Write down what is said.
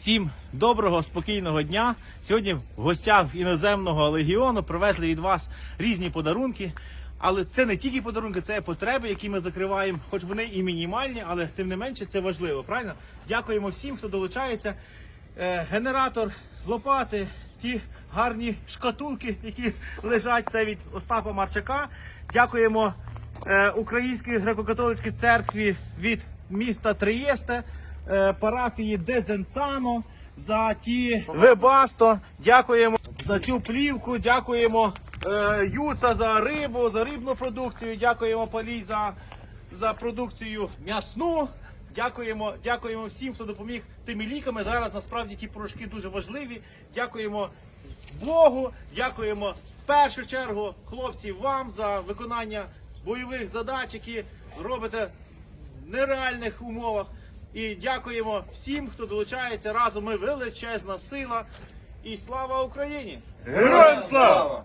Всім доброго, спокійного дня. Сьогодні в гостях іноземного легіону привезли від вас різні подарунки. Але це не тільки подарунки, це потреби, які ми закриваємо, хоч вони і мінімальні, але тим не менше це важливо. Правильно? Дякуємо всім, хто долучається. Е, генератор, лопати, ті гарні шкатулки, які лежать. Це від Остапа Марчака. Дякуємо е, Українській греко-католицькій церкві від міста Триєсте, парафії Дезенцано за ті Вебасто. Дякуємо за цю плівку. Дякуємо е, Юца за рибу, за рибну продукцію. Дякуємо Полій за, за продукцію м'ясну. Дякуємо, дякуємо всім, хто допоміг тими ліками. Зараз насправді ті порошки дуже важливі. Дякуємо Богу, дякуємо в першу чергу хлопці вам за виконання бойових задач, які робите в нереальних умовах. І дякуємо всім, хто долучається разом. Ми величезна сила. І слава Україні! Героям слава!